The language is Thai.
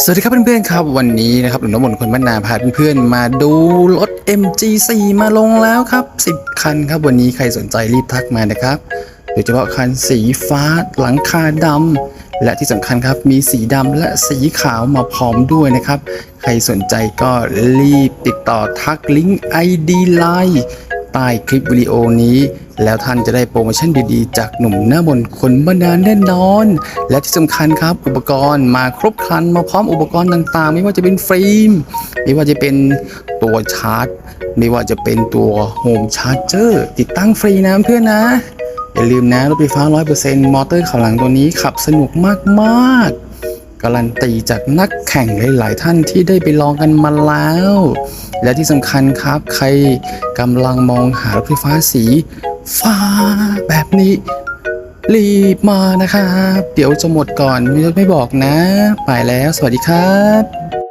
สวัสดีครับเพื่อนๆครับ วันนี้นะครับหนุ่มน้ำมนต์คนบ้านนาพาเพื่อนๆมาดูรถ MG4 มาลงแล้วครับ 10 คันครับ วันนี้ใครสนใจรีบทักมานะครับโดยเฉพาะคันสีฟ้าหลังคาดำและที่สำคัญครับมีสีดำและสีขาวมาพร้อมด้วยนะครับ ใครสนใจก็รีบติดต่อทักลิงก์ ID Line ใต้คลิปวิดีโอนี้ แล้วท่านจะได้โปรโมชั่นดีๆ จากหนุ่มหน้ามนคนบ้านนแน่นอน และที่สำคัญครับอุปกรณ์มาครบครันมาพร้อมอุปกรณ์ต่างๆ ไม่ว่าจะเป็นฟิล์มไม่ว่าจะเป็นตัวชาร์จ ไม่ว่าจะเป็นตัวโฮมชาร์จเจอร์ติดตั้งฟรีนะเพื่อนนะอย่าลืมนะรถไฟฟ้า 100%มอเตอร์เขาหลังตัวนี้ขับสนุกมากๆ การันตีจากนักแข่งหลาย ๆ ท่านที่ได้ไปลองกันมาแล้ว และที่สำคัญครับใครกำลังมองหารถไฟฟ้าสี ฟ้าแบบนี้รีบมานะครับ เดี๋ยวจะหมดก่อนไม่ไม่บอกนะ ไปแล้ว สวัสดีครับ